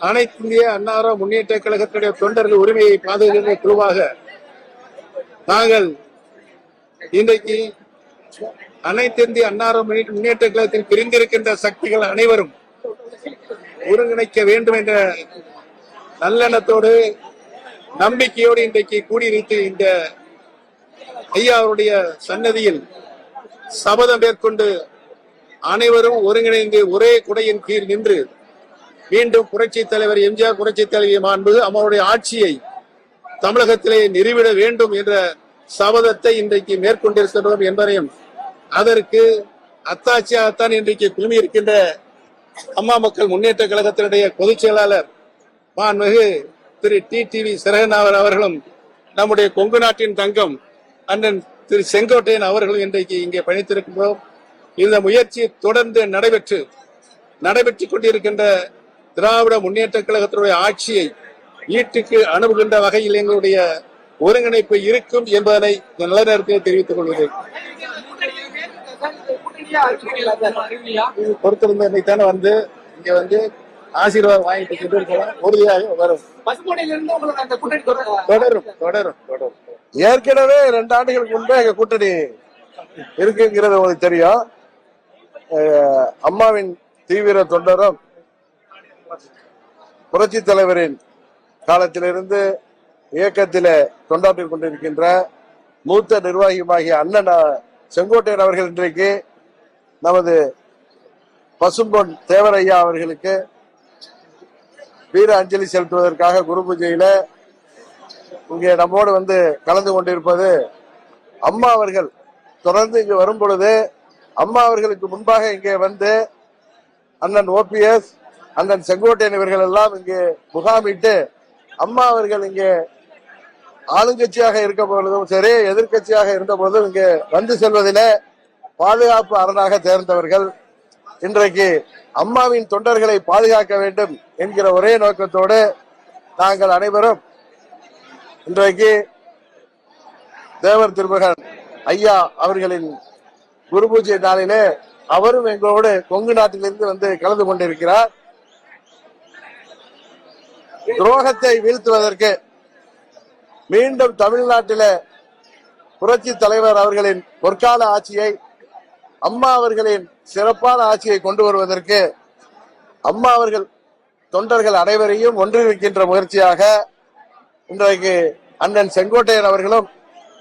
அனைத்து இந்திய அன்னார முன்னேற்ற கழகத்துடைய தொண்டர்கள் உரிமையை பாதுகாக்கிற குழுவாக நாங்கள் இன்றைக்கு அனைத்து இந்திய அன்னார முன்னே- முன்னேற்ற கழகத்தில் பிரிந்திருக்கின்ற சக்திகள் அனைவரும் ஒருங்கிணைக்க வேண்டும் என்ற நல்லெண்ணத்தோடு நம்பிக்கையோடு இன்றைக்கு கூடியிருத்து இந்த ஐயா அவருடைய சன்னதியில் சபதம் மேற்கொண்டு அனைவரும் ஒருங்கிணைந்து ஒரே குடையின் கீழ் நின்று மீண்டும் புரட்சி தலைவர் எம்ஜிஆர் புரட்சி தலைவி மாண்பது அவருடைய ஆட்சியை தமிழகத்திலே நிறுவிட வேண்டும் என்ற சபதத்தை இன்றைக்கு மேற்கொண்டிருக்கின்றோம் என்பதையும் அதற்கு அத்தாட்சியாகத்தான் இன்றைக்கு குழுமி இருக்கின்ற அம்மா மக்கள் முன்னேற்ற கழகத்தினுடைய பொதுச் செயலாளர் மாண்புமிகு திரு டி டிவி சிறகனாவர் அவர்களும் நம்முடைய கொங்கு நாட்டின் தங்கம் அண்ணன் திரு செங்கோட்டையன் அவர்களும் இன்றைக்கு இங்கே பணித்திருக்கின்றோம். இந்த முயற்சி தொடர்ந்து நடைபெற்று நடைபெற்றுக் கொண்டிருக்கின்ற திராவிட முன்னேற்ற கழகத்தினுடைய ஆட்சியை ஈட்டுக்கு அனுப்புகின்ற வகையில் எங்களுடைய ஒருங்கிணைப்பு இருக்கும் என்பதனை இந்த நல்ல நேரத்தில் தெரிவித்துக் கொள்கிறேன் பொறுத்திருந்த தானே வந்து இங்க வந்து ஆசீர்வாதம் வாங்கிட்டு சென்று உறுதியாக வரும். தொடரும் தொடரும் தொடரும் தொடரும். ஏற்கனவே ரெண்டு ஆண்டுகளுக்கு முன்பே எங்க கூட்டணி இருக்குங்கிறது உங்களுக்கு தெரியும். அஹ் அம்மாவின் தீவிர தொண்டரும் புரட்சி தலைவரின் காலத்திலிருந்து இயக்கத்திலே தொண்டாற்றிக் கொண்டிருக்கின்ற மூத்த நிர்வாகியுமாகிய அண்ணன் செங்கோட்டையன் அவர்கள் இன்றைக்கு நமது பசும்பொன் தேவரையா அவர்களுக்கு வீர அஞ்சலி செலுத்துவதற்காக குரு பூஜையில இங்கே நம்மோடு வந்து கலந்து கொண்டிருப்பது அம்மா அவர்கள். தொடர்ந்து இங்கு வரும் பொழுது அம்மா அவர்களுக்கு முன்பாக இங்கே வந்து அண்ணன் ஓபிஎஸ் அண்ணன் செங்கோட்டையன் இவர்கள் எல்லாம் இங்கே முகாமிட்டு அம்மா அவர்கள் இங்கே ஆளுங்கட்சியாக இருக்க பொழுதும் சரி எதிர்க்கட்சியாக இருந்த பொழுதும் இங்கே வந்து செல்வதிலே பாதுகாப்பு அரணாக தேர்ந்தவர்கள். இன்றைக்கு அம்மாவின் தொண்டர்களை பாதுகாக்க வேண்டும் என்கிற ஒரே நோக்கத்தோடு நாங்கள் அனைவரும் இன்றைக்கு தேவர் திருமகன் ஐயா அவர்களின் குரு பூஜை நாளிலே அவரும் எங்களோடு கொங்கு நாட்டிலிருந்து வந்து கலந்து கொண்டிருக்கிறார். துரோகத்தை வீழ்த்துவதற்கு மீண்டும் தமிழ்நாட்டில புரட்சி தலைவர் அவர்களின் பொற்கால ஆட்சியை அம்மா அவர்களின் சிறப்பான ஆட்சியை கொண்டு வருவதற்கு அம்மா அவர்கள் தொண்டர்கள் அனைவரையும் ஒன்றிருக்கின்ற முயற்சியாக இன்றைக்கு அண்ணன் செங்கோட்டையன் அவர்களும்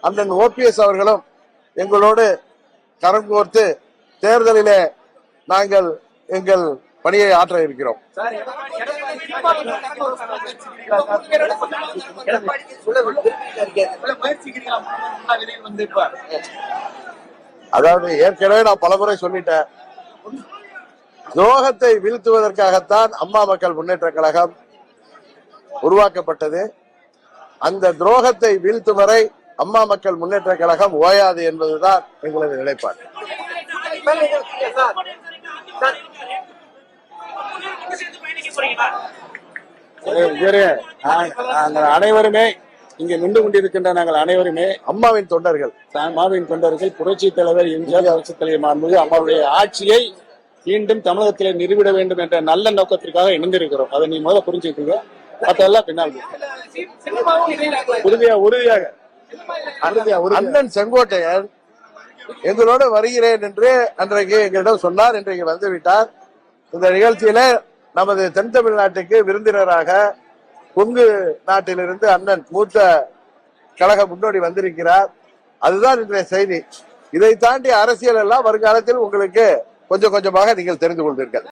அண்ணன் ஓபிஎஸ் அவர்களும் எங்களோடு கரம் கோர்த்து தேர்தலிலே நாங்கள் எங்கள் பணியை ஆற்ற இருக்கிறோம் அதாவது ஏற்கனவே நான் பலமுறை சொல்லிட்டேன் துரோகத்தை வீழ்த்துவதற்காகத்தான் அம்மா மக்கள் முன்னேற்ற கழகம் உருவாக்கப்பட்டது அந்த துரோகத்தை வீழ்த்தும் வரை அம்மா மக்கள் முன்னேற்ற கழகம் ஓயாது என்பதுதான் எங்களது நிலைப்பாடு நாங்கள் அனைவருமே இங்கே நின்று கொண்டிருக்கின்ற நாங்கள் அனைவருமே அம்மாவின் தொண்டர்கள். மாவின் தொண்டர்கள் புரட்சி தலைவர் எம்ஜிஆர் புரட்சி தலைவர் மாண்புமிகு அம்மாவுடைய ஆட்சியை மீண்டும் தமிழகத்திலே நிறுவிட வேண்டும் என்ற நல்ல நோக்கத்திற்காக இணைந்திருக்கிறோம். அதை நீ முதல்ல புரிஞ்சுக்கோங்க மற்றெல்லாம் பின்னால் உறுதியா உறுதியாக. உறுதியா உறுதியா. அண்ணன் செங்கோட்டையன் எங்களோடு வருகிறேன் என்று அன்றைக்கு எங்களிடம் சொன்னார். இன்றைக்கு வந்து விட்டார் இந்த நிகழ்ச்சியில நமது தென் தமிழ்நாட்டுக்கு விருந்தினராக கொங்கு நாட்டிலிருந்து அண்ணன் மூத்த கழக முன்னோடி வந்திருக்கிறார். அதுதான் இன்றைய செய்தி. இதை தாண்டி அரசியல் எல்லாம் வருங்காலத்தில் உங்களுக்கு கொஞ்சம் கொஞ்சமாக நீங்கள் தெரிந்து கொள்வீர்கள்.